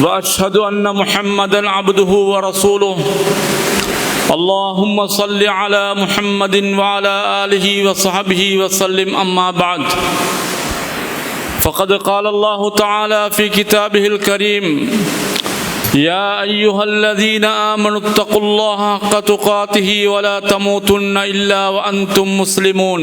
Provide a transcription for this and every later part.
وأشهد أن محمدا عبده ورسوله. اللهم صل على محمد وعلى آله وصحبه وسلم. أما بعد فقد قال الله تعالى في كتابه الكريم يا أيها الذين آمنوا اتقوا الله حق تقاته ولا تموتن إلا وأنتم مسلمون.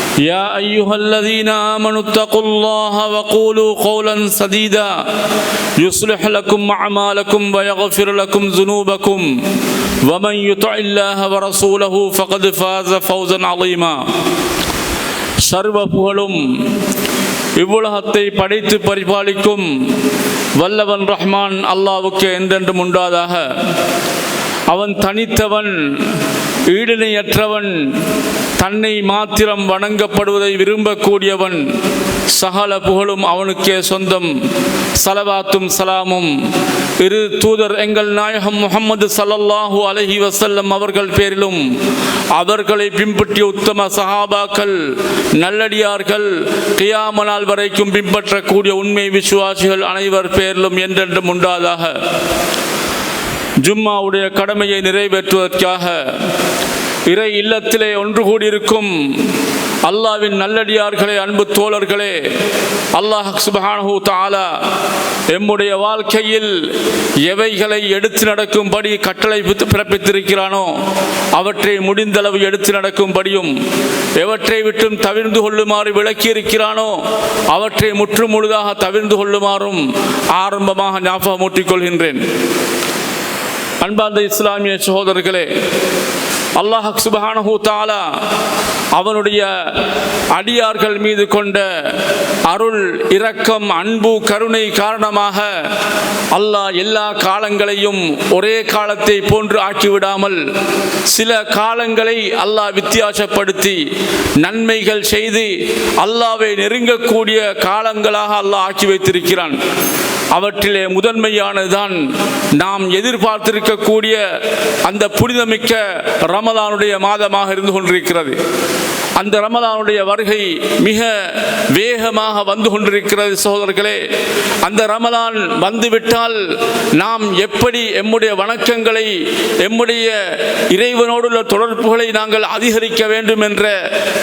يا ايها الذين امنوا اتقوا الله وقولوا قولا سديدا يصلح لكم اعمالكم ويغفر لكم ذنوبكم ومن يطع الله ورسوله فقد فاز فوزا عظيما சர்வ புகழும் இவ்வுலகத்தை படைத்து பரிபாலிக்கும் வல்லவன் ரஹ்மான் அல்லாவுக்கு என்றென்றும் உண்டாதாக அவன் தனித்தவன் ஈடிணையற்றவன் தன்னை மாத்திரம் வணங்கப்படுவதை விரும்பக்கூடியவன் சகல புகழும் அவனுக்கே சொந்தம். சலவாத்தும் சலாமும். இரு தூதர் எங்கள் நாயகம் முகமது சல்லல்லாஹு அலஹி வசல்லம் அவர்கள் பேரிலும் அவர்களை பின்பற்றிய உத்தம சஹாபாக்கள் நல்லடியார்கள் கியாமனால் வரைக்கும் பின்பற்றக்கூடிய உண்மை விசுவாசிகள் அனைவர் பேரிலும் என்றென்றும் உண்டாதாக. ஜும்மாவுடைய கடமையை நிறைவேற்றுவதற்காக இறை இல்லத்திலே ஒன்று கூடியிருக்கும் அல்லாவின் நல்லடியார்களே அன்பு தோழர்களே அல்லாஹ் சுபஹானஹு தாலா எம்முடைய வாழ்க்கையில் எவைகளை எடுத்து நடக்கும்படி கட்டளை பிறப்பித்திருக்கிறானோ அவற்றை முடிந்தளவு எடுத்து நடக்கும்படியும் எவற்றை விட்டும் தவிர்ந்து கொள்ளுமாறு விளக்கியிருக்கிறானோ அவற்றை முற்று முழுதாக தவிர்ந்து கொள்ளுமாறும் ஆரம்பமாக ஞாபகமூட்டிக் கொள்கின்றேன். அன்பார்ந்த இஸ்லாமிய சகோதரர்களே அல்லாஹ் சுபஹானஹூ தாலா அவனுடைய அடியார்கள் மீது கொண்ட அருள் இரக்கம் அன்பு கருணை காரணமாக அல்லாஹ் எல்லா காலங்களையும் ஒரே காலத்தை போன்று ஆக்கிவிடாமல் சில காலங்களை அல்லாஹ் வித்தியாசப்படுத்தி நன்மைகள் செய்து அல்லாவை நெருங்கக்கூடிய காலங்களாக அல்லாஹ் ஆக்கி வைத்திருக்கிறான். அவற்றிலே முதன்மையானதுதான் நாம் எதிர்பார்த்திருக்கக்கூடிய அந்த புனிதமிக்க ரமதானுடைய மாதமாக இருந்து கொண்டிருக்கிறது. அந்த ரமதானுடைய வருகை மிக வேகமாக வந்து கொண்டிருக்கிறது சகோதரர்களே. அந்த ரமலான் வந்துவிட்டால் நாம் எப்படி எம்முடைய வணக்கங்களை எம்முடைய இறைவனோடுள்ள தொடர்புகளை நாங்கள் அதிகரிக்க வேண்டும் என்ற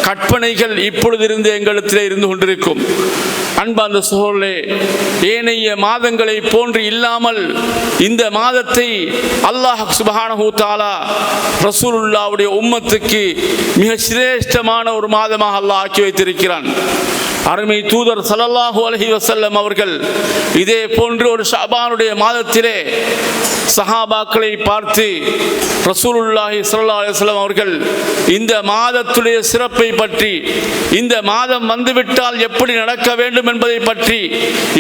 கற்பனைகள் இப்பொழுதிருந்து எங்களிடத்திலே இருந்து கொண்டிருக்கும். அன்பார்ந்த சோழே ஏனைய மாதங்களை போன்று இல்லாமல் இந்த மாதத்தை அல்லாஹ் சுபஹானஹூ தாலா ரசூலுல்லாவுடைய உம்மத்துக்கு மிக சிரேஷ்டமான ஒரு மாதமாக அல்லாஹ் ஆக்கி வைத்திருக்கிறான். அருமை தூதர் சலல்லாஹு அலஹி வசல்லம் அவர்கள் இதே போன்று ஒரு ஷாபானுடைய மாதத்திலே சஹாபாக்களை பார்த்து ரசூலுல்லாஹி சல்லா அலுவலம் அவர்கள் இந்த மாதத்துடைய சிறப்பை பற்றி இந்த மாதம் வந்துவிட்டால் எப்படி நடக்க வேண்டும் என்பதை பற்றி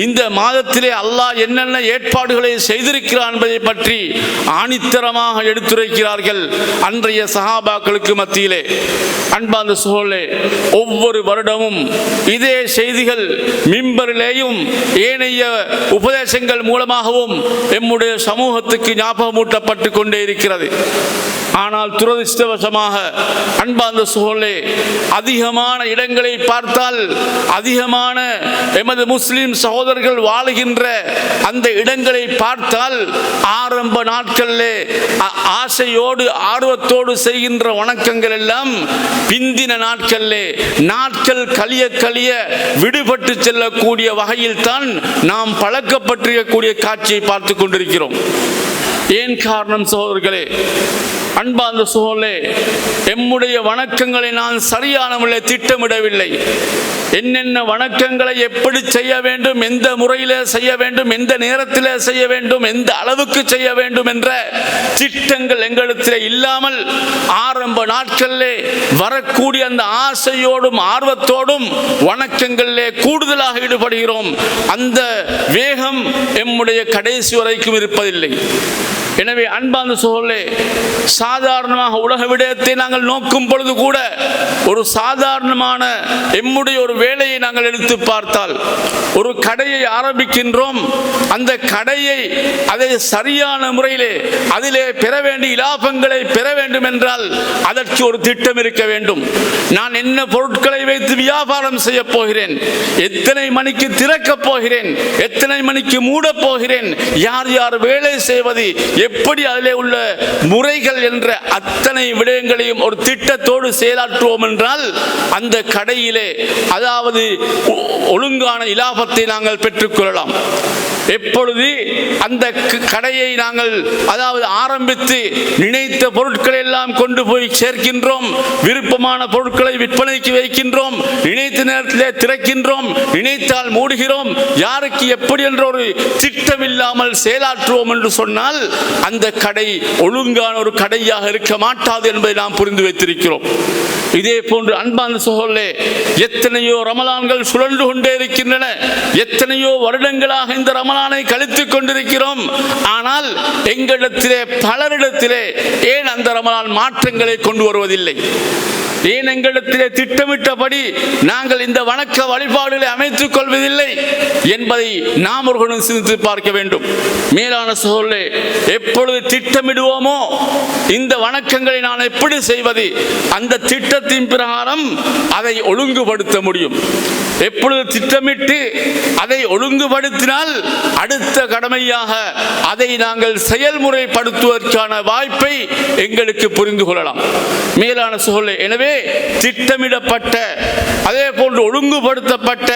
இந்த மாதத்திலே அல்லாஹ் என்னென்ன ஏற்பாடுகளை செய்திருக்கிறார் என்பதை பற்றி ஆணித்தரமாக எடுத்துரைக்கிறார்கள் அன்றைய சஹாபாக்களுக்கு மத்தியிலே. அன்பாந்த சோழே ஒவ்வொரு வருடமும் இதே செய்திகள் மிம்பரிலேயும் ஏனைய உபதேசங்கள் மூலமாகவும் எம்முடைய சமூகத்துக்கு ஞாபகமூட்டப்பட்டு கொண்டே இருக்கிறது. ஆனால் துரதிருஷ்டவசமாக அன்பார்ந்த சூழலே அதிகமான இடங்களை பார்த்தால் அதிகமான எமது முஸ்லிம் சகோதரர்கள் வாழுகின்ற அந்த இடங்களை பார்த்தால் ஆரம்ப நாட்களிலே ஆசையோடு ஆர்வத்தோடு செய்கின்ற வணக்கங்கள் எல்லாம் பிந்தின நாட்களிலே நாட்கள் கழிய கழிய விடுபட்டு செல்லக்கூடிய வகையில் தான் நாம் பழக்கப்பட்டிருக்கக்கூடிய காட்சியை பார்த்து கொண்டிருக்கிறோம். ஏன் காரணம் சோதர்களே அன்பார்ந்த சோழே எம்முடைய வணக்கங்களை நான் சரியான முறையில் திட்டமிடவில்லை. என்னென்ன வணக்கங்களை எப்படி செய்ய வேண்டும் எந்த முறையில் செய்ய வேண்டும் எந்த நேரத்தில் செய்ய வேண்டும் எந்த அளவுக்கு செய்ய வேண்டும் என்ற திட்டங்கள் எங்களிடத்தில் இல்லாமல் ஆரம்ப நாட்களிலே வரக்கூடிய அந்த ஆசையோடும் ஆர்வத்தோடும் வணக்கங்களிலே கூடுதலாக ஈடுபடுகிறோம். அந்த வேகம் எம்முடைய கடைசி வரைக்கும் இருப்பதில்லை. எனவே அன்பார்ந்த சோழே சாதாரணமாக உலக விடயத்தை நாங்கள் நோக்கும் பொழுது கூட ஒரு சாதாரணமான எம்முடைய ஒரு வேலையை நாங்கள் எடுத்து பார்த்தால் ஒரு கடையை ஆரம்பிக்கின்றோம். அந்த கடையை அதை சரியான முறையிலே அதிலே பெற வேண்டிய இலாபங்களை பெற வேண்டும் என்றால் அதற்கு ஒரு திட்டம் இருக்க வேண்டும். நான் என்ன பொருட்களை வைத்து வியாபாரம் செய்ய போகிறேன்? எத்தனை மணிக்கு திறக்கப் போகிறேன்? எத்தனை மணிக்கு மூடப் போகிறேன்? யார் யார் வேலை செய்வது? எப்படி அதிலே உள்ள முறைகள் என்ற அத்தனை விடயங்களையும் ஒரு திட்டத்தோடு செயலாற்றுவோம் என்றால் அந்த கடையிலே அதாவது ஒ- ஒழுங்கான இலாபத்தை நாங்கள் பெற்றுக்கொள்ளலாம் எப்பொழுது அந்த க- கடையை நாங்கள் அதாவது ஆரம்பித்து நினைத்த பொருட்களை எல்லாம் கொண்டு போய் சேர்க்கின்றோம் விருப்பமான பொருட்களை விற்பனைக்கு வைக்கின்றோம் நினைத்த நேரத்திலே திறக்கின்றோம் நினைத்தால் மூடுகிறோம் யாருக்கு எப்படி என்ற ஒரு திட்டமில்லாமல் செயலாற்றுவோம் என்று சொன்னால் அந்த கடை ஒழுங்கான ஒரு கடையாக இருக்க மாட்டாது என்பதை நாம் புரிந்து வைத்திருக்கிறோம். இதே போன்று அன்பான சோழலே எத்தனையோ ரமலான்கள் சுழன்று கொண்டே இருக்கின்றன. எத்தனையோ வருடங்களாக இந்த ரமலானை கழித்துக் கொண்டிருக்கிறோம். ஆனால் எங்களிடத்திலே பலரிடத்திலே ஏன் அந்த ரமலான் மாற்றங்களை கொண்டு வருவதில்லை? ஏன் எங்களிடத்திலே திட்டமிட்டபடி நாங்கள் இந்த வணக்க வழிபாடுகளை அமைத்துக் கொள்வதில்லை என்பதை நாம் ஒரு சிந்தித்து பார்க்க வேண்டும். மேலான சோழே எப்பொழுது திட்டமிடுவோமோ இந்த வணக்கங்களை நான் எப்படி செய்வது? அந்த திட்டத்தின் பிரகாரம் அதை ஒழுங்குபடுத்த முடியும். எப்பொழுது திட்டமிட்டு அதை ஒழுங்குபடுத்தினால் அடுத்த கடமையாக அதை நாங்கள் செயல்முறைப்படுத்துவதற்கான வாய்ப்பை எங்களுக்கு புரிந்து கொள்ளலாம். மேலான சூழலை எனவே திட்டமிடப்பட்ட அதே போன்று ஒழுங்குபடுத்தப்பட்ட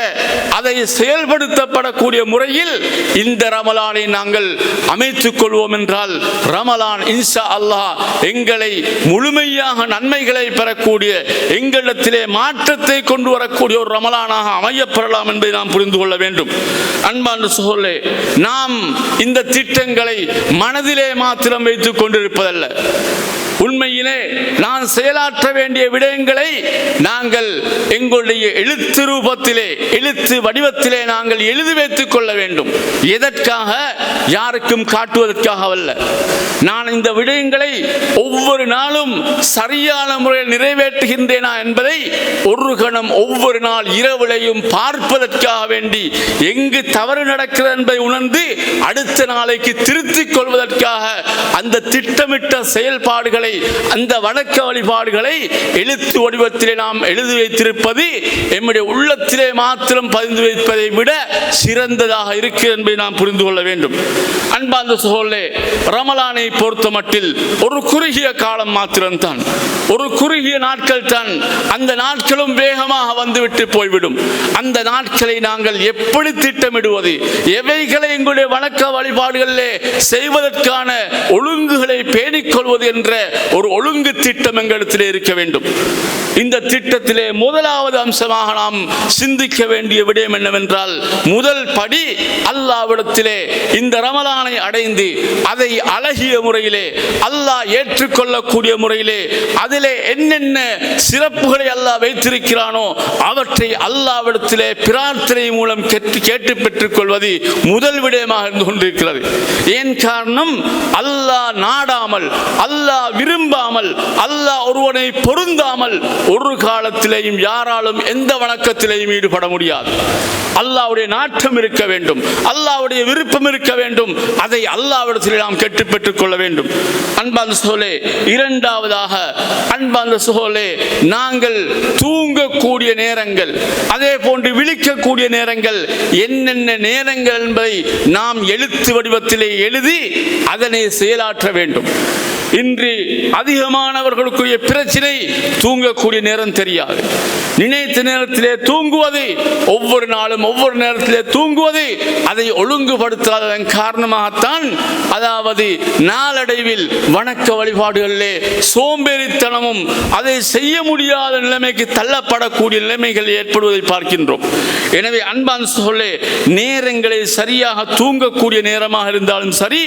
அதை செயல்படுத்தப்படக்கூடிய முறையில் இந்த ரமலானை நாங்கள் அமைத்துக் கொள்வோம் என்றால் ரமலான் இன்ஷா அல்லாஹ் எங்களை முழுமையாக நன்மைகளை பெறக்கூடிய எங்களிடத்திலே மாற்றத்தை கொண்டு வரக்கூடிய ஒரு ரமலானாக அமையப்பெறலாம் என்பதை நாம் புரிந்து கொள்ள வேண்டும். அன்பான சோழே நாம் இந்த திட்டங்களை மனதிலே மாத்திரம் வைத்துக் கொண்டிருப்பதல்ல. உண்மையிலே நான் செயலாற்ற வேண்டிய விடயங்களை நாங்கள் எங்களுடைய எழுத்து ரூபத்திலே எழுத்து வடிவத்திலே நாங்கள் எழுதி வைத்துக் கொள்ள வேண்டும். எதற்காக? யாருக்கும் காட்டுவதற்காக அல்ல. நான் இந்த விடயங்களை ஒவ்வொரு நாளும் சரியான முறையில் நிறைவேற்றுகின்றேனா என்பதை ஒரு கணம் ஒவ்வொரு நாள் இரவிலையும் பார்ப்பதற்காக வேண்டி எங்கு தவறு நடக்கிறது என்பதை உணர்ந்து அடுத்த நாளைக்கு திருத்திக் கொள்வதற்காக அந்த திட்டமிட்ட செயல்பாடுகளை வழிபாடுகளை அந்த வணக்க வழிபாடுகளை எழுத்து வடிவத்திலே நாம் எழுதி வைத்திருப்பது எம்முடைய உள்ளத்திலே மாத்திரம் பதிந்து வைப்பதை விட சிறந்ததாக இருக்கிறது என்பதை நாம் புரிந்து கொள்ள வேண்டும். அன்பார்ந்த சோழே ரமலானை பொறுத்த மட்டில் ஒரு குறுகிய காலம் மாத்திரம்தான். ஒரு குறுகிய நாட்கள் தான். அந்த நாட்களும் வேகமாக வந்துவிட்டு போய்விடும். அந்த நாட்களை நாங்கள் எப்படி திட்டமிடுவது? எவைகளை எங்களுடைய வணக்க வழிபாடுகளிலே செய்வதற்கான ஒழுங்குகளை பேணிக்கொள்வது என்ற ஒரு ஒழுங்கு திட்டம் எங்களிடத்திலே இருக்க வேண்டும். இந்த திட்டத்திலே முதலாவது அம்சமாக நாம் சிந்திக்க வேண்டிய விடயம் என்னவென்றால் முதல் படி அல்லாவிடத்திலே இந்த ரமலானை அடைந்து அதை அழகிய முறையிலே அல்லாஹ் ஏற்றுக்கொள்ளக்கூடிய முறையிலே அதிலே என்னென்ன சிறப்புகளை அல்லாஹ் வைத்திருக்கிறானோ அவற்றை அல்லாவிடத்திலே பிரார்த்தனை மூலம் கேட்டு கேட்டு பெற்றுக்கொள்வது முதல் விடயமாக இருந்து கொண்டிருக்கிறது. ஏன் காரணம்? அல்லாஹ் நாடாமல் அல்லாஹ் விரும்பாமல் அல்லாஹ் ஒருவனை பொருந்தாமல் ஒரு காலத்திலேயும் யாராலும் எந்த வணக்கத்திலேயும் ஈடுபட முடியாது. அல்லாவுடைய நாட்டம் இருக்க வேண்டும் அல்லாஹ்வுடைய விருப்பம் இருக்க வேண்டும் அதை அல்லாவிடத்தில் நாம் கெட்டு பெற்றுக் கொள்ள வேண்டும். அன்பாந்த சோலே இரண்டாவதாக அன்பாந்த சோலே நாங்கள் தூங்கக்கூடிய நேரங்கள் அதே போன்று விழிக்கக்கூடிய நேரங்கள் என்னென்ன நேரங்கள் என்பதை நாம் எழுத்து வடிவத்திலே எழுதி அதனை செயலாற்ற வேண்டும். இன்று அதிகமானவர்களுக்குரிய பிரச்சனை தூங்கக்கூடிய நேரம் தெரியாது. நினைத்த நேரத்திலே தூங்குவது ஒவ்வொரு நாளும் ஒவ்வொரு நேரத்திலே தூங்குவது அதை ஒழுங்குபடுத்தாததன் காரணமாகத்தான் அதாவது நாளடைவில் வணக்க வழிபாடுகளிலே சோம்பேறித்தனமும் அதை செய்ய முடியாத நிலைமைக்கு தள்ளப்படக்கூடிய நிலைமைகள் ஏற்படுவதை பார்க்கின்றோம். எனவே அன்பான் சொல்லே நேரங்களை சரியாக தூங்கக்கூடிய நேரமாக இருந்தாலும் சரி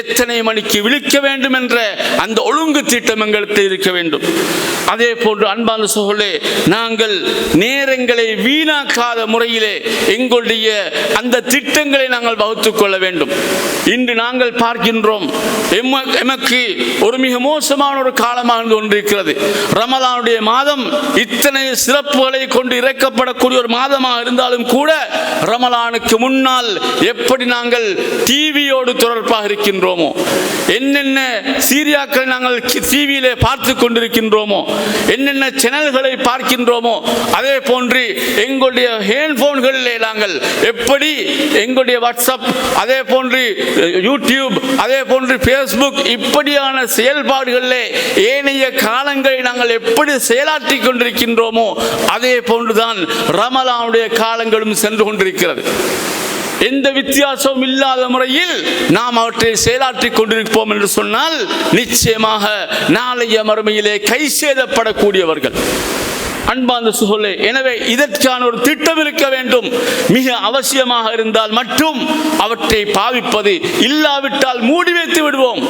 எத்தனை மணிக்கு விழிக்க வேண்டும் என்ற அந்த ஒழுங்கு திட்டம் எங்களுக்கு இருக்க வேண்டும். அதே போன்று அன்பான சோழே நாங்கள் நேரங்களை வீணாக்காத முறையிலே எங்களுடைய அந்த திட்டங்களை நாங்கள் வகுத்துக் கொள்ள வேண்டும். இன்று நாங்கள் பார்க்கின்றோம் எமக்கு ஒரு மிக மோசமான ஒரு காலமாக கொண்டிருக்கிறது. மாதம் இத்தனை சிறப்புகளை கொண்டு இறக்கப்படக்கூடிய ஒரு மாதமாக இருந்தாலும் கூட ரமலானுக்கு முன்னால் எப்படி நாங்கள் டிவியோடு தொடர்பாக இருக்கின்றோமோ என்னென்ன மீடியாக்கள் நாங்கள் டிவியிலே பார்த்து கொண்டிருக்கின்றோமோ என்னென்ன சேனல்களை பார்க்கின்றோமோ அதே போன்று எங்களுடைய ஹேண்ட்போன்களிலே நாங்கள் எப்படி எங்களுடைய வாட்ஸ்அப் அதே போன்று யூடியூப் அதே போன்று ஃபேஸ்புக் இப்படியான செயல்பாடுகளிலே ஏனைய காலங்களை நாங்கள் எப்படி செயலாற்றி கொண்டிருக்கின்றோமோ அதே போன்றுதான் ரமலானுடைய காலங்களும் சென்று கொண்டிருக்கிறது. எந்த வித்தியாசமும் இல்லாத முறையில் நாம் அவற்றை செயலாற்றிக் கொண்டிருப்போம் என்று சொன்னால் நிச்சயமாக நாளைய மறுமையிலே கை சேதப்படக்கூடியவர்கள். அன்பார்ந்த சுகோலே எனவே இதற்கான ஒரு திட்டம் இருக்க வேண்டும். மிக அவசியமாக இருந்தால் மட்டும் அவற்றை பாவிப்பது. இல்லாவிட்டால் மூடி வைத்து விடுவோம்.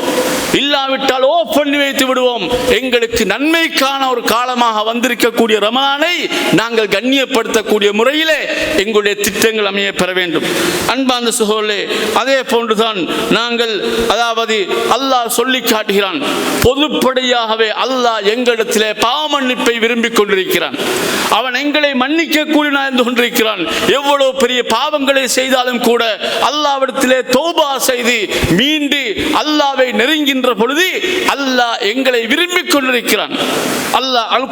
இல்லாவிட்டால் ஓ பண்ணி வைத்து விடுவோம். எங்களுக்கு நன்மைக்கான ஒரு காலமாக வந்திருக்கக்கூடிய ரமலானை நாங்கள் கண்ணியப்படுத்தக்கூடிய முறையிலே எங்களுடைய திட்டங்கள் அமைய பெற வேண்டும். அன்பார்ந்த சுகோலே அதே போன்றுதான் நாங்கள் அதாவது அல்லாஹ் சொல்லி காட்டுகிறான். பொதுப்படையாகவே அல்லாஹ் எங்களிடத்திலே பாவமன்னிப்பை விரும்பிக் கொண்டிருக்கிறார் கொண்டிருக்கிறான் அவன் எங்களை மன்னிக்க கூறினா என்று கொண்டிருக்கிறான். எவ்வளவு பெரிய பாவங்களை செய்தாலும் கூட அல்லாவிடத்திலே தோபா செய்து மீண்டு அல்லாவை நெருங்கின்ற பொழுது அல்லாஹ் எங்களை விரும்பிக் கொண்டிருக்கிறான். அல்லாஹ் அல்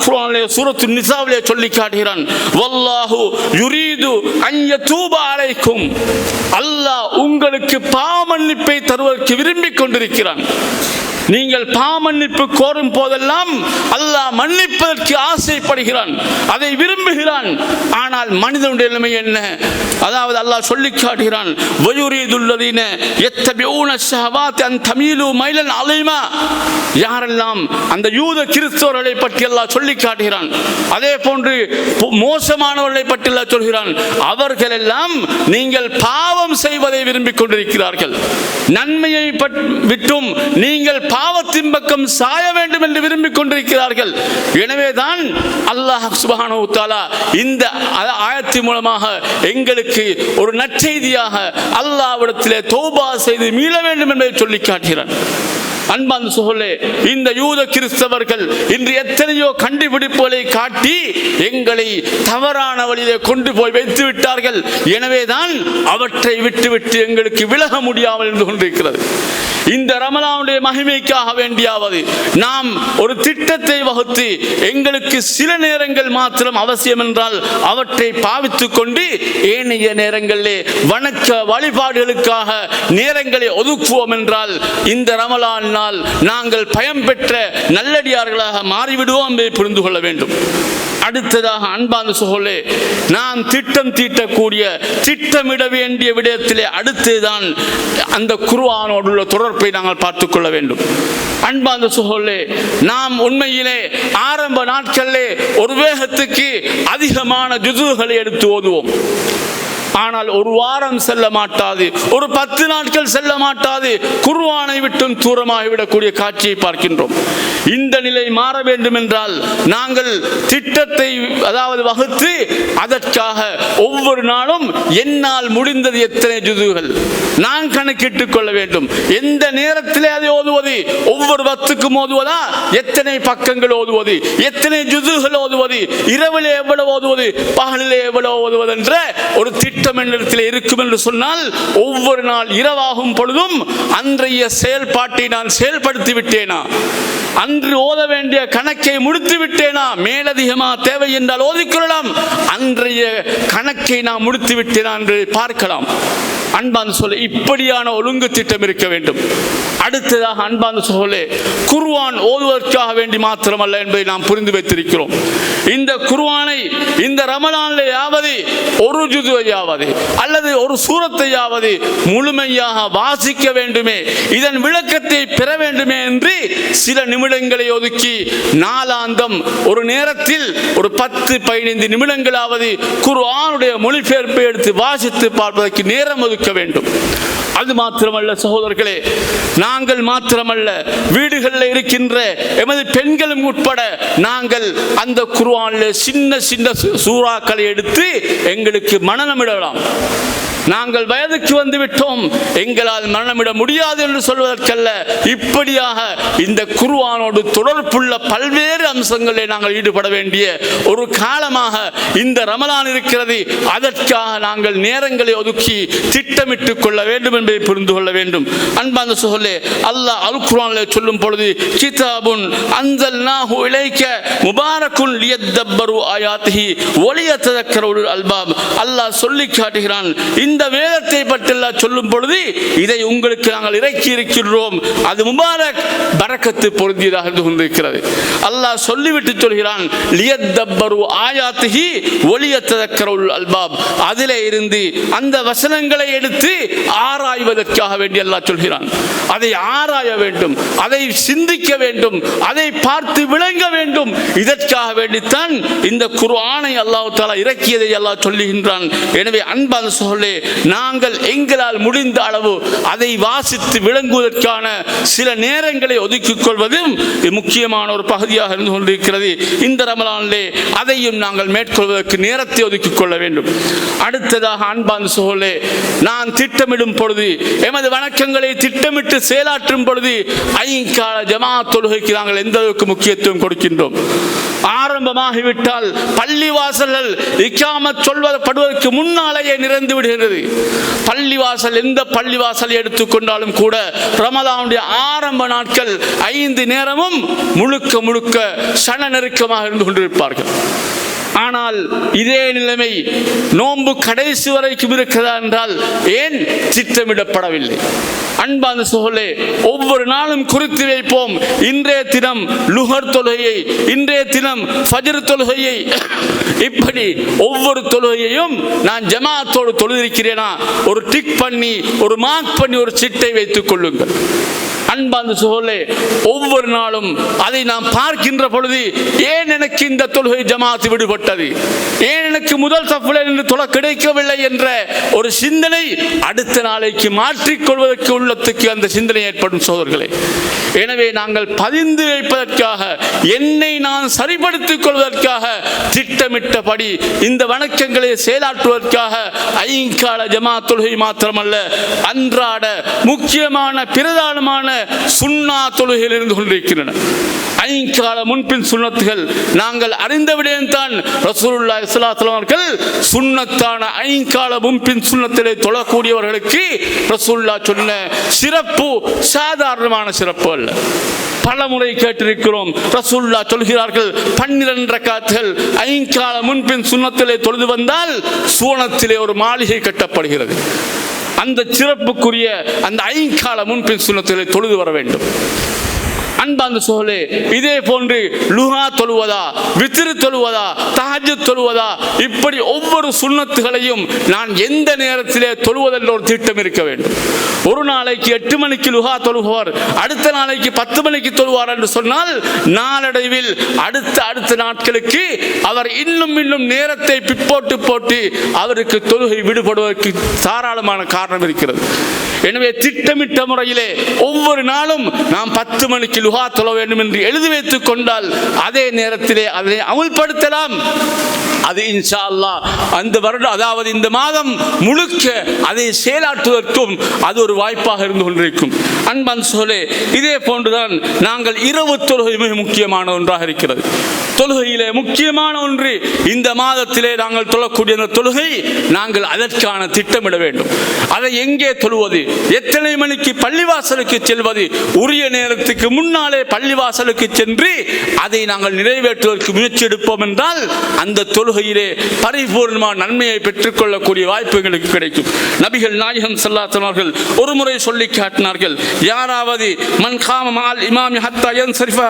சூரத்து நிசாவிலே சொல்லி காட்டுகிறான். வல்லாஹு யுரீது அன் தூபா அலைக்கும். அல்லாஹ் உங்களுக்கு பாவ மன்னிப்பை தருவதற்கு விரும்பிக் கொண்டிருக்கிறான். நீங்கள் பாமன்னிப்பு கோரும் போதெல்லாம் அல்லாஹ் மன்னிப்பதற்கு ஆசைப்படுகிறான். அதை விரும்புகிறான். ஆனால் மனிதனுடைய நிலைமை என்ன? அதாவது அல்லாஹ் சொல்லி காட்டுகிறான். வயுரீதுல்லதீன எத்தபியூன ஷஹவாத் அன் தமிழு மைலன் அலைமா. யாரெல்லாம் அந்த யூத கிறிஸ்தவர்களை பற்றி அல்லாஹ் சொல்லி காட்டுகிறான். அதே போன்று மோசமானவர்களை பற்றி எல்லாம் சொல்கிறான். அவர்கள் எல்லாம் நீங்கள் பாவம் செய்வதை விரும்பிக் கொண்டிருக்கிறார்கள். நன்மையை பட்- விட்டும் நீங்கள் பாவத்தின் பக்கம் சாய வேண்டும் என்று விரும்பிக் கொண்டிருக்கிறார்கள். எனவேதான் அல்லாஹ் சுபஹான உத்தாலா இந்த ஆயத்தின் மூலமாக எங்களுக்கு ஒரு நற்செய்தியாக அல்லாவிடத்திலே தௌபா செய்து மீள வேண்டும் என்பதை சொல்லி காட்டுகிறான். அன்பான் சோழே இந்த யூத கிறிஸ்தவர்கள் இன்று எத்தனையோ கண்டுபிடிப்புகளை காட்டி எங்களை தவறான வழியிலே கொண்டு போய் வைத்து விட்டார்கள். எனவேதான் அவற்றை விட்டுவிட்டு எங்களுக்கு விலக முடியாமல் இருந்து கொண்டிருக்கிறது. இந்த ரமலானுடைய மகிமைக்காக வேண்டியாவது நாம் ஒரு திட்டத்தை வகுத்து எங்களுக்கு சில நேரங்கள் மாத்திரம் அவசியம் என்றால் அவற்றை பாவித்துக் கொண்டு ஏனைய நேரங்களிலே வணக்க வழிபாடுகளுக்காக நேரங்களை ஒதுக்குவோம் என்றால் இந்த ரமலான் நாள் நாங்கள் பயம் பெற்ற நல்லடியார்களாக மாறிவிடுவோம் என்பதை புரிந்து கொள்ள வேண்டும். அடுத்ததாக அன்பான சோழே நாம் திட்டம் தீட்டக்கூடிய திட்டமிட வேண்டிய விடயத்திலே அடுத்துதான் அந்த குருவானோடு உள்ள தொடர்பை நாங்கள் பார்த்துக் கொள்ள வேண்டும். அன்பான சுகோலே நாம் உண்மையிலே ஆரம்ப நாட்களிலே ஒரு வேகத்துக்கு அதிகமான ஜுதுகளை எடுத்து ஓதுவோம். ஆனால் ஒரு வாரம் செல்ல மாட்டாது ஒரு பத்து நாட்கள் செல்ல மாட்டாது குருவானை விட்டும் தூரமாகிவிடக்கூடிய காட்சியை பார்க்கின்றோம். இந்த நிலை மாற வேண்டும் என்றால் நாங்கள் திட்டத்தை அதாவது வகுத்து அதற்காக ஒவ்வொரு நாளும் என்னால் முடிந்தது எத்தனை ஜுதுகள் நான் கணக்கிட்டுக் கொள்ள வேண்டும். எந்த நேரத்திலே அதை ஓதுவது? ஒவ்வொரு பத்துக்கும் ஓதுவதா? எத்தனை பக்கங்கள் ஓதுவது? எத்தனை ஜுதுகள் ஓதுவது? இரவிலே எவ்வளவு ஓதுவது? பகலிலே எவ்வளவு ஓதுவது என்ற ஒரு திட்டம் என்னிடத்தில் இருக்கும் என்று சொன்னால் ஒவ்வொரு நாள் இரவாகும் பொழுதும் அன்றைய செயல்பாட்டை நான் செயல்படுத்தி விட்டேனா? அன்று ஓத வேண்டிய கணக்கை முடித்து விட்டேனா மேலதிகமா தேவை என்றால் ஓதிக்கொள்ளலாம் அன்றைய கணக்கை நான் முடித்து விட்டேனா என்று பார்க்கலாம். அன்பான் சொல்ல இப்படியான ஒழுங்கு திட்டம் இருக்க வேண்டும். அடுத்ததாக அன்பான் சொல்லே குருவான் ஓதுவதற்காக வேண்டி மாத்திரமல்ல என்பதை நாம் புரிந்து வைத்திருக்கிறோம். இந்த குருவானை இந்த ரமலானிலேயாவது ஒரு ஜுதுவையாவது அல்லது ஒரு சூரத்தையாவது முழுமையாக வாசிக்க வேண்டுமே இதன் விளக்கத்தை பெற வேண்டுமே என்று சில நிமிடங்களை ஒதுக்கி நாளாந்தம் ஒரு நேரத்தில் ஒரு பத்து பதினைந்து நிமிடங்களாவது குர்ஆனுடைய மொழிபெயர்ப்பை எடுத்து வாசித்து பார்ப்பதற்கு நேரம் ஒதுக்க வேண்டும். அது மாத்திரமல்ல சகோதரர்களே. நாங்கள் மாத்திரமல்ல வீடுகளில் இருக்கின்ற எமது பெண்களும் உட்பட நாங்கள் அந்த குருவானில் சின்ன சின்ன சூறாக்களை எடுத்து எங்களுக்கு மனநமிடலாம். நாங்கள் வயதுக்கு வந்து விட்டோம். எங்களால் மரணமிட முடியாது என்று சொல்வதற்கல்ல. இப்படியாக இந்த குருவானோடு தொடர்புள்ள பல்வேறு அம்சங்களில் நாங்கள் ஈடுபட வேண்டிய ஒரு காலமாக இந்த ரமலான் இருக்கிறது. அதற்காக நாங்கள் நேரங்களை ஒதுக்கி திட்டமிட்டுக் கொள்ள வேண்டும் என்பதை புரிந்து கொள்ள வேண்டும். அன்பாந்த சொல்லே அல்லாஹ் அல் குர்ஆனிலே சொல்லும் பொழுது கிதாபுன் அன்சல்நாஹு இழைக்க முபாரக்குன் லியத்தப்பரு ஆயாத்திஹி ஒலியத்ததக்கரவுல் அல்பாப். அல்லாஹ் சொல்லி காட்டுகிறான் இந்த வேதத்தை பற்றியெல்லாம் சொல்லும் பொழுது இதை உங்களுக்கு நாங்கள் இறக்கி இருக்கின்றோம். அது முபாரக் பறக்கத்து பொருந்தியதாக இருந்து கொண்டிருக்கிறது. அல்லாஹ் சொல்லிவிட்டு சொல்கிறான் லியத்தப்பரு ஆயாத்துகி ஒளியத்ததக்கரவுள் அல்பாப். அதிலே இருந்து அந்த வசனங்களை எடுத்து ஆராய்வதற்காக வேண்டி அல்லாஹ் சொல்கிறான். அதை ஆராய வேண்டும் அதை சிந்திக்க வேண்டும் அதை பார்த்து விளங்க வேண்டும். இதற்காக வேண்டித்தான் இந்த குர்ஆனை அல்லாஹ் தாலா இறக்கியதை அல்லாஹ் சொல்லுகின்றான். எனவே அன்பான சொல்லே நாங்கள் எங்களால் முடிந்த அளவு அதை வாசித்து விளங்குவதற்கான சில நேரங்களை ஒதுக்கிக் கொள்வதும் முக்கியமான ஒரு பகுதியாக இருந்து கொண்டிருக்கிறது. இந்த ரமலானிலே அதையும் நாங்கள் மேற்கொள்வதற்கு நேரத்தை ஒதுக்கிக் கொள்ள வேண்டும். அடுத்ததாக அன்பான் சோழே நான் திட்டமிடும் பொழுது எமது வணக்கங்களை திட்டமிட்டு செயலாற்றும் பொழுது ஐங்கால ஜமா தொழுகைக்கு நாங்கள் எந்த அளவுக்கு முக்கியத்துவம் கொடுக்கின்றோம்? ஆரம்பமாகிவிட்டால் பள்ளி வாசல்கள் இக்காம சொல்வதற்கு முன்னாலேயே நிறைந்து விடுகிறது பள்ளிவாசல் எந்த பள்ளிவாசலை எடுத்துக்கொண்டாலும் கூட ரமதானுடைய ஆரம்ப நாட்கள் ஐந்து நேரமும் முழுக்க முழுக்க சன நெருக்கமாக இருந்து கொண்டிருப்பார்கள். ஆனால் இதே நிலைமை நோன்பு கடைசி வரைக்கும் இருக்கிறதா என்றால் ஏன் திட்டமிடப்படவில்லை அன்பான சோழே ஒவ்வொரு நாளும் குறித்து வைப்போம். இன்றைய தினம் லுகர் தொழுகையை இன்றைய தினம் ஃபஜர் தொழுகையை. இப்படி ஒவ்வொரு தொழுகையையும் நான் ஜமாத்தோடு தொழுதிருக்கிறேனா? ஒரு டிக் பண்ணி ஒரு மார்க் பண்ணி ஒரு சிட்டை வைத்துக் கொள்ளுங்கள். அன்பாந்த சோழே ஒவ்வொரு நாளும் அதை நாம் பார்க்கின்ற பொழுது ஏன் எனக்கு இந்த தொழுகை ஜமாத்து விடுபட்டது? ஏன் எனக்கு முதல் சஃபில் என்று தொலை கிடைக்கவில்லை என்ற ஒரு சிந்தனை அடுத்த நாளைக்கு மாற்றிக்கொள்வதற்கு உள்ளத்துக்கு அந்த சிந்தனை ஏற்படும் சோதர்களே எனவே நாங்கள் பதிந்து வைப்பதற்காக என்னை நான் சரிபடுத்திக் கொள்வதற்காக திட்டமிட்டபடி இந்த வணக்கங்களை செயலாற்றுவதற்காக ஐங்கால ஜமா தொழுகை மாத்திரமல்ல அன்றாட முக்கியமான பிரதானமான சுண்ணா தொழுகையில் இருந்து கொண்டிருக்கின்றன. ஐங்கால முன்பின் சுண்ணத்துகள் நாங்கள் அறிந்த விடயம்தான் ரசூலுல்லா ஸல்லல்லாஹு சுண்ணத்தான அவர்கள் ஐங்கால முன்பின் சுண்ணத்திலே தொழக்கூடியவர்களுக்கு ரசூல்லா சொன்ன சிறப்பு சாதாரணமான சிறப்பு அல்ல. பல முறை கேட்டிருக்கிறோம் ரசூல்லா சொல்கிறார்கள் பன்னிரண்டு காத்துகள் ஐங்கால முன்பின் சுண்ணத்திலே தொழுது வந்தால் சூனத்திலே ஒரு மாளிகை கட்டப்படுகிறது. அந்த சிறப்புக்குரிய அந்த ஐங்கால முன்பின் சுண்ணத்திலே தொழுது வர வேண்டும். அன்பாந்த சோழே இதே போன்று லுஹா தொழுவதா வித்திரு தொழுவதா தஹஜ் தொழுவதா இப்படி ஒவ்வொரு சுண்ணத்துகளையும் நான் எந்த நேரத்திலே தொழுவதென்ற ஒரு திட்டம் இருக்க வேண்டும். ஒரு நாளைக்கு எட்டு மணிக்கு லுஹா தொழுபவர் அடுத்த நாளைக்கு பத்து மணிக்கு தொழுவார் என்று சொன்னால் நாளடைவில் அடுத்த அடுத்த நாட்களுக்கு அவர் இன்னும் இன்னும் நேரத்தை பிற்போட்டு போட்டு அவருக்கு தொழுகை விடுபடுவதற்கு தாராளமான காரணம் இருக்கிறது. எனவே திட்டமிட்ட முறையிலே ஒவ்வொரு நாளும் நாம் பத்து மணிக்கு லுகா தொழ வேண்டும் என்று எழுதி வைத்துக் கொண்டால் அதே நேரத்திலே அதனை அமுல்படுத்தலாம். அது இன்ஷா அல்லாஹ் அந்த வருடம் அதாவது இந்த மாதம் முழுக்க அதை செயலாற்றுவதற்கும் அது ஒரு வாய்ப்பாக இருந்து கொண்டிருக்கும். அன்பன் சோலே இதே போன்றுதான் நாங்கள் இரவு தொழுகை மிக முக்கியமான ஒன்றாக இருக்கிறது. தொழுகையிலே முக்கியமான ஒன்று இந்த மாதத்திலே நாங்கள் தொழக்கூடிய அந்த தொழுகை நாங்கள் அதற்கான திட்டமிட வேண்டும். அதை எங்கே தொழுவது? எத்தனை மணிக்கு பள்ளிவாசலுக்கு செல்வது? உரிய நேரத்துக்கு முன்னாலே பள்ளிவாசலுக்கு சென்று அதை நாங்கள் நிறைவேற்றுவதற்கு முயற்சி எடுப்போம் என்றால் அந்த தொழுகையிலே பரிபூர்ணமான நன்மையை பெற்றுக்கொள்ளக்கூடிய வாய்ப்பு எங்களுக்கு கிடைக்கும். நபிகள் நாயகம் செல்லாத்தனார்கள் ஒரு முறை சொல்லி காட்டினார்கள் யாராவது மன் காம மால் இமாம் ஹத்தா என் சரிஃபா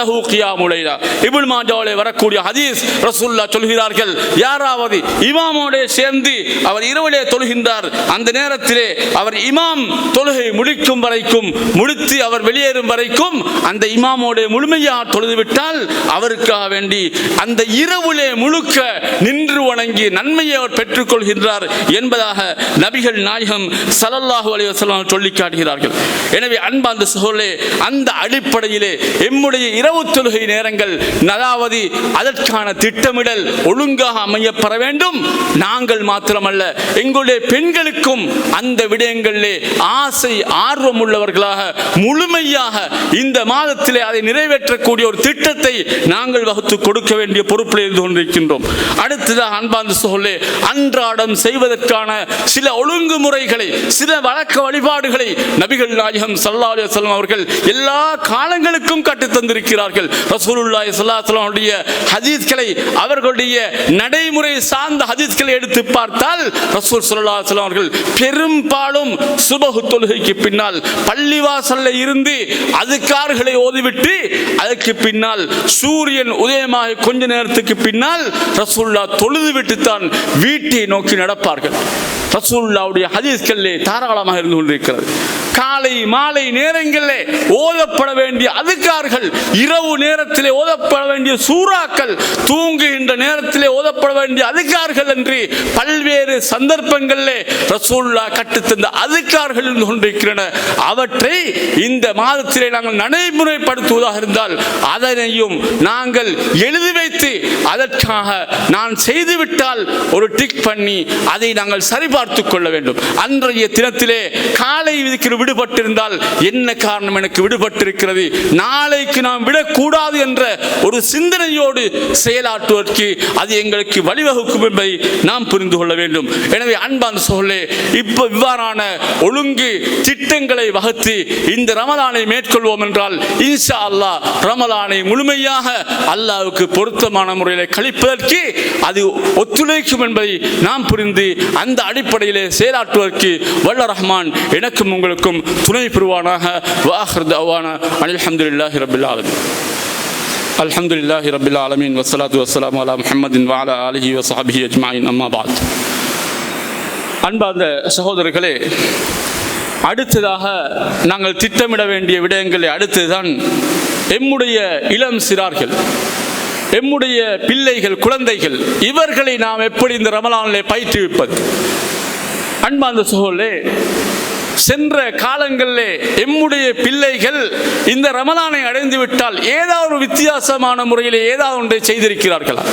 லஹு கியாமுல் லைலா இப்னு மாஜாவிலே வரக்கூடிய ஹதீஸ் ரசூல்லா சொல்கிறார்கள் யாராவது இமாமோடே சேர்ந்து அவர் இரவிலே தொழுகின்றார். அந்த நேரத்திலே அவர் இமாம் தொழுகை முடிக்கும் வரைக்கும் முடித்து அவர் வெளியேறும் வரைக்கும் அந்த இமாமோடே முழுமையாக தொழுதுவிட்டால் அவருக்காக வேண்டி அந்த இரவுலே முழுக்க நின்று வணங்கி நன்மையை அவர் பெற்றுக்கொள்கின்றார் என்பதாக நபிகள் நாயகம் சலல்லாஹு அலைஹி வஸல்லம் சொல்லி காட்டுகிறார்கள். எனவே அன்பாந்த சகோதரே அந்த அடிப்படையிலே எம்முடைய இரவு தொழுகை நேரங்கள் அதாவது அதற்கான திட்டமிடல் ஒழுங்காக அமையப்பெற வேண்டும். நாங்கள் மாத்திரமல்ல எங்களுடைய பெண்களுக்கும் அந்த விடயங்களிலே ஆசை ஆர்வம் உள்ளவர்களாக முழுமையாக இந்த மாதத்திலே அதை நிறைவேற்றக்கூடிய ஒரு திட்டத்தை நாங்கள் வகுத்து கொடுக்க வேண்டிய பொறுப்பில் இருந்து கொண்டிருக்கின்றோம். அடுத்ததாக அன்பார்ந்த சோழே அன்றாடம் செய்வதற்கான சில ஒழுங்குமுறைகளை சில வழக்க வழிபாடுகளை நபிகள் நாயகம் சல்லா அலைஹி அவர்கள் எல்லா காலங்களுக்கும் கற்றுத் தந்திருக்கிறார்கள். ரசூலுல்லாஹி ஸல்லல்லாஹு ஹதீஸ்களை அவர்களுடைய நடைமுறை சார்ந்த ஹதீஸ்களை எடுத்து பார்த்தால் ரசூல் சல்லா அலைஹி அவர்கள் பெரும்பாலும் சுபகு தொழுகைக்கு பின்னால் பள்ளிவாசல்ல இருந்து அதுக்கார்களை ஓதிவிட்டு அதற்கு பின்னால் சூரியன் உதயமாக கொஞ்ச நேரத்துக்கு பின்னால் ரசூல்லா தொழுது விட்டு தான் வீட்டை நோக்கி நடப்பார்கள். ரசூல்லாவுடைய ஹதீஸ்களிலே தாராளமாக இருந்து கொண்டிருக்கிறது. காலை மாலை நேரங்களிலே ஓதப்பட வேண்டிய அதுக்கார்கள் இரவு நேரத்திலே ஓதப்பட வேண்டிய சூறாக்கள் தூங்குகின்ற நேரத்திலே ஓதப்பட வேண்டிய அதுக்கார்கள் என்று பல்வேறு சந்தர்ப்பங்களிலே ரசூல்லா கட்டுத்தந்த அதுக்கார்கள் இருந்து கொண்டிருக்கின்றன. அவற்றை இந்த மாதத்திலே நாங்கள் நடைமுறைப்படுத்துவதாக இருந்தால் அதனையும் நாங்கள் எழுதி வைத்து அதற்காக நான் செய்துவிட்டால் ஒரு டிக் பண்ணி அதை நாங்கள் சரிபார்த்துக் கொள்ள வேண்டும். அன்றைய தினத்திலே காலை விதிக்கிற விடுபட்டிருந்தால் என்ன காரணம் எனக்கு விடுபட்டிருக்கிறது? நாளைக்கு நாம் விடக்கூடாது என்ற ஒரு சிந்தனையோடு செயலாற்றுவதற்கு அது எங்களுக்கு வழிவகுக்கும் என்பதை நாம் புரிந்து கொள்ள வேண்டும். எனவே அன்பான் சொல்லே இப்போ இவ்வாறான ஒழுங்கு திட்டங்களை வகுத்து இந்த ரமலானை மேற்கொள்வோம் என்றால் இன்ஷா அல்லாஹ் ரமலானை முழுமையாக அல்லாவுக்கு பொருத்தமான முறையில் கழிப்பதற்கு அது ஒத்துழைக்கும் என்பதை நாம் புரிந்து அந்த அடிப்படையிலே செயலாற்றுவதற்கு வல்ல ரஹ்மான் எனக்கும் உங்களுக்கும் அனைவருக்கும் துணை புரிவானாக. வாஹ்ரத் அவானா அனில்ஹம்துல்லாஹி ரபில் ஆலமின். அல்ஹம்துல்லாஹி ரபில் ஆலமின். வசலாத்து வசலாம் அலா முஹம்மதின் வாலா அலிஹி வசாபி அஜ்மாயின். அம்மாபாத் அன்பார்ந்த சகோதரர்களே அடுத்ததாக நாங்கள் திட்டமிட வேண்டிய விடயங்களை அடுத்துதான் எம்முடைய இளம் சிறார்கள் எம்முடைய பிள்ளைகள் குழந்தைகள் இவர்களை நாம் எப்படி இந்த ரமலானிலே பயிற்றுவிப்பது? அன்பார்ந்த சகோதரே சென்ற காலங்களிலே எம்முடைய பிள்ளைகள் இந்த ரமலானை அடைந்து விட்டால் ஏதாவது வித்தியாசமான முறையில் ஏதாவது ஒன்றை செய்திருக்கிறார்களா?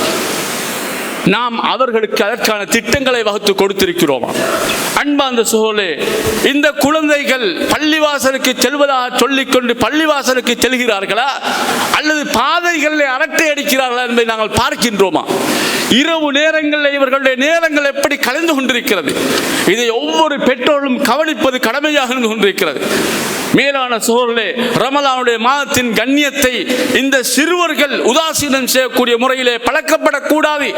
நாம் அவர்களுக்கு அதற்கான திட்டங்களை வகுத்து கொடுத்திருக்கிறோமா? அன்பாந்த சோழே இந்த குழந்தைகள் பள்ளிவாசலுக்கு செல்வதாக சொல்லிக்கொண்டு பள்ளிவாசலுக்கு செல்கிறார்களா? அல்லது பாதைகளில் அரட்டை அடிக்கிறார்களா என்பதை நாங்கள் பார்க்கின்றோமா? இரவு நேரங்களில் இவர்களுடைய நேரங்கள் எப்படி கலந்து கொண்டிருக்கிறது? இதை ஒவ்வொரு பெற்றோரும் கவனிப்பது கடமையாக இருந்து கொண்டிருக்கிறது. மேலான சோழர்களே ரமலானுடைய மாதத்தின் கண்ணியத்தை இந்த சிறுவர்கள் உதாசீனம் செய்யக்கூடிய முறையிலே பழக்கப்படக்கூடாது.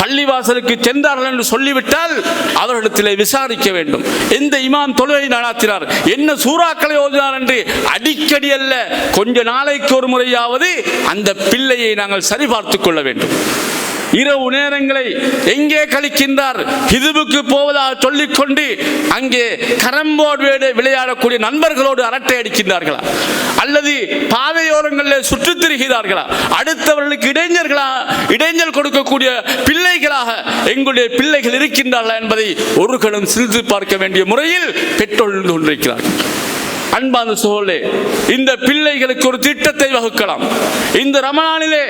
பள்ளிவாசலுக்கு சென்றார்கள் என்று சொல்லிவிட்டால் அவர்களிடத்திலே விசாரிக்க வேண்டும். எந்த இமாம் தொழுகை நடாத்தினார்? என்ன சூறாக்களை ஓதினார் என்று அடிக்கடி அல்ல கொஞ்ச நாளைக்கு ஒரு முறையாவது அந்த பிள்ளையை நாங்கள் சரிபார்த்துக் கொள்ள வேண்டும். இரவு நேரங்களை எங்கே கழிக்கின்றார்? இதுவுக்கு போவதாக சொல்லிக்கொண்டு அங்கே கரம்போர்டு விளையாடக்கூடிய நண்பர்களோடு அரட்டை அடிக்கின்றார்களா? அல்லது பாதையோரங்களில் சுற்றித் திரிகிறார்களா? அடுத்தவர்களுக்கு இளைஞர்களா இடைஞ்சல் கொடுக்கக்கூடிய பிள்ளைகளாக எங்களுடைய பிள்ளைகள் இருக்கின்றார்களா என்பதை ஒரு கணம் சிந்தித்து பார்க்க வேண்டிய முறையில் பெற்றோர் கொண்டிருக்கிறார்கள். அன்பான சோழே இந்த பிள்ளைகளுக்கு ஒரு திட்டத்தை வகுக்கலாம். இந்த ரமணானிலே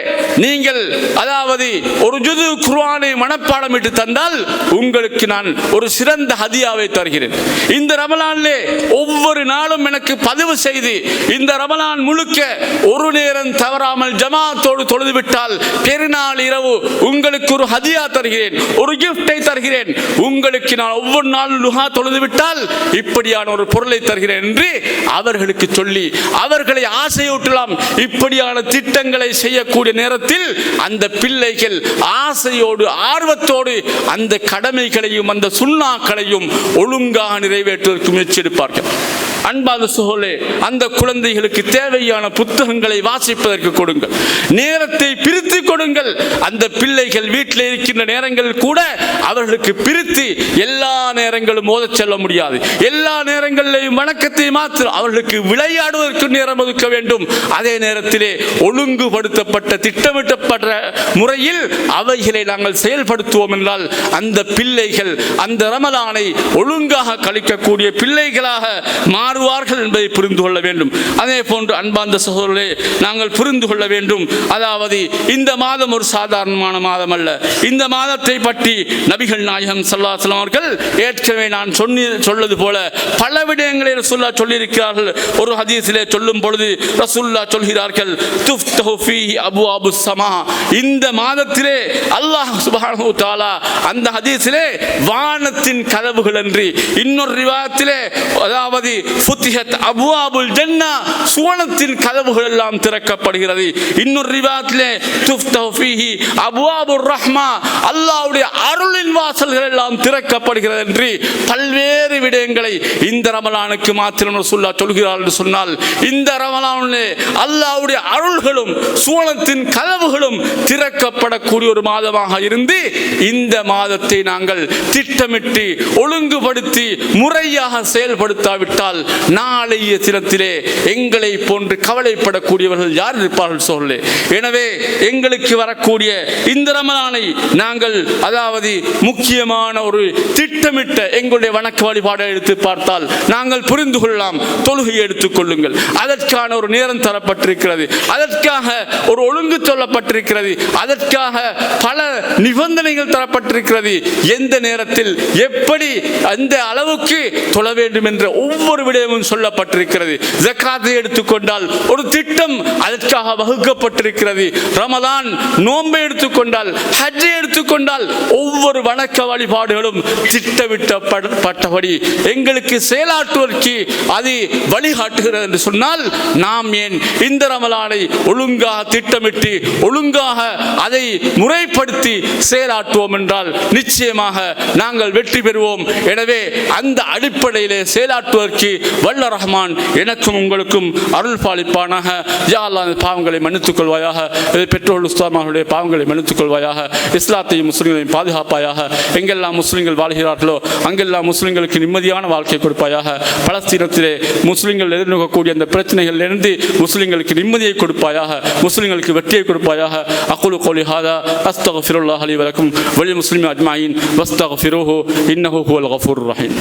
நீங்கள் அதாவது ஒரு ஜுது குர்வானை மனப்பாடம் இட்டு தந்தால் உங்களுக்கு நான் ஒரு சிறந்த ஹதியாவை தருகிறேன். இந்த ரமலானிலே ஒவ்வொரு நாளும் எனக்கு பதிவு செய்து இந்த ரமலான் முழுக்க ஒரு நேரம் தவறாமல் ஜமாத்தோடு தொழுது விட்டால் பெருநாள் இரவு உங்களுக்கு ஒரு ஹதியா தருகிறேன் ஒரு கிஃப்டை தருகிறேன். உங்களுக்கு நான் ஒவ்வொரு நாளும் லுஹா தொழுது விட்டால் இப்படியான ஒரு பொருளை தருகிறேன் என்று அவர்களுக்கு சொல்லி அவர்களை ஆசையூட்டலாம். இப்படியான திட்டங்களை செய்யக்கூடிய நேரத்தில் அந்த பிள்ளைகள் ஆசையோடு ஆர்வத்தோடு அந்த கடமைகளையும் அந்த சுண்ணாக்களையும் ஒழுங்காக நிறைவேற்றுவதற்கு முயற்சி எடுப்பார்கள். அன்பாத சோழே அந்த குழந்தைகளுக்கு தேவையான புத்தகங்களை வாசிப்பதற்கு கொடுங்கள். நேரத்தை பிரித்து கொடுங்கள். அந்த பிள்ளைகள் வீட்டில் இருக்கின்ற நேரங்கள் கூட அவர்களுக்கு பிரித்து எல்லா நேரங்களும் மோதச் செல்ல முடியாது. எல்லா நேரங்களிலேயும் வணக்கத்தை மாத்திரம் அவர்களுக்கு விளையாடுவதற்கு நேரம் ஒதுக்க வேண்டும். அதே நேரத்திலே ஒழுங்குபடுத்தப்பட்ட திட்டமிட்டப்பட்ட முறையில் அவைகளை நாங்கள் செயல்படுத்துவோம் என்றால் அந்த பிள்ளைகள் அந்த ரமலானை ஒழுங்காக கழிக்கக்கூடிய பிள்ளைகளாக மாறுவார்கள் என்பதை புரிந்து கொள்ள வேண்டும். அதே போன்று அன்பார்ந்த சகோதரர்களே நாங்கள் புரிந்து கொள்ள வேண்டும். அதாவது இந்த மாதம் ஒரு சாதாரணமான மாதம் அல்ல இந்த மாதத்தை பற்றி நபிகள் நாயகம் சல்லாஹலம் அவர்கள் ஏற்கனவே நான் சொன்னி சொல்வது போல பல விடயங்களை ரசுல்லா சொல்லியிருக்கிறார்கள். ஒரு ஹதீஸிலே சொல்லும் பொழுது ரசுல்லா சொல்கிறார்கள் துஃப்தஹு அபு அபுவாபு சமா. இந்த மாதத்திலே அல்லாஹ் சுபானு தாலா அந்த ஹதீஸிலே வானத்தின் கதவுகள் என்று இன்னொரு ரிவாயத்திலே அதாவது ஃபுத்திஹத் அபுவாபுல் ஜன்னா சுவனத்தின் கதவுகள் எல்லாம் திறக்கப்படுகிறது. இன்னொரு ரிவாத்திலே துஃப்தஹு ஃபீஹி அபுவாபுர் ரஹ்மா அல்லாஹ்வுடைய அருளின் வாசல்கள் எல்லாம் திறக்கப்படுகிறது என்று பல்வேறு விடயங்களை இந்த ரமலானுக்கு மாத்திரம் ரசூல்லா சொல்கிறார் என்று சொன்னால் இந்த ரமலானிலே அல்லாஹ்வுடைய அருள்களும் சுவனத்தின் கதவுகளும் திறக்கப்படக்கூடிய ஒரு மாதமாக இருந்து இந்த மாதத்தை நாங்கள் திட்டமிட்டு ஒழுங்குபடுத்தி முறையாக செயல்படுத்தாவிட்டால் நாளைய தினத்திலே எங்களை போன்று கவலைப்படக்கூடியவர்கள் யார் இருப்பார்கள் சொல்லு எனவே எங்களுக்கு வரக்கூடிய இந்த ரமலானை நாங்கள் அதாவது முக்கியமான ஒரு திட்டமிட்ட எங்களுடைய வணக்க வழிபாடை எடுத்து பார்த்தால் நாங்கள் புரிந்து கொள்ளலாம். தொழுகையை எடுத்துக் கொள்ளுங்கள். அதற்கான ஒரு நேரம் தரப்பட்டிருக்கிறது. அதற்காக ஒரு ஒழுங்கு சொல்லப்பட்டிருக்கிறது. அதற்காக பல நிபந்தனைகள் தரப்பட்டிருக்கிறது. எந்த நேரத்தில் எப்படி அந்த அளவுக்கு தொழ வேண்டும் என்ற ஒவ்வொரு விடயமும் சொல்லப்பட்டிருக்கிறது. ஜக்காத்தை எடுத்துக்கொண்டால் ஒரு திட்டம் அதற்காக வகுக்கப்பட்டிருக்கிறது. ரமதான் நோன்பை எடுத்துக்கொண்டால் ஹஜ்ஜை எடுத்துக்கொண்டால் ஒவ்வொரு வணக்க வழிபாடுகளும் திட்டமிட்டப்பட்டபடி எங்களுக்கு செயலாற்றுவதற்கு அது வழிகாட்டுகிறது என்று சொன்னால் நாம் ஏன் இந்த ரமலானை ஒழுங்காக திட்டமிட்டு ஒழுங்காக அதை முறைப்படுத்தி செயலாற்றுவோம் என்றால் நிச்சயமாக நாங்கள் வெற்றி பெறுவோம். எனவே அந்த அடிப்படையிலே செயலாற்றுவதற்கு வல்ல ரஹ்மான் எனக்கும் உங்களுக்கும் அருள் பாலிப்பானாக. யா அல்லா பாவங்களை மன்னித்துக் கொள்வாயாக பெற்றோர் உஸ்தாமார்களுடைய பாவங்களை மன்னித்துக் கொள்வாயாக இஸ்லாத்தையும் முஸ்லீம்களையும் பாதுகாப்பாயாக. எங்கெல்லாம் முஸ்லீம்கள் வாழ்கிறார்களோ அங்கெல்லாம் முஸ்லீம்களுக்கு நிம்மதியான வாழ்க்கை கொடுப்பாயாக. பலஸ்தீனத்திலே முஸ்லீம்கள் எதிர்நோக்கக்கூடிய அந்த பிரச்சனைகளிலிருந்து முஸ்லீம்களுக்கு நிம்மதியை கொடுப்பாயாக. முஸ்லீம்களுக்கு வெற்றியை கொடுப்பாயாக. அகுலு கோலி ஹாதா அஸ்தகஃபிருல்லாஹ் அலி வலக்கும். வலி முஸ்லீம் அஜ்மாயின் வஸ்தகஃபிருஹு இன்னஹு ஹுவல் கஃபூர் ரஹீம்.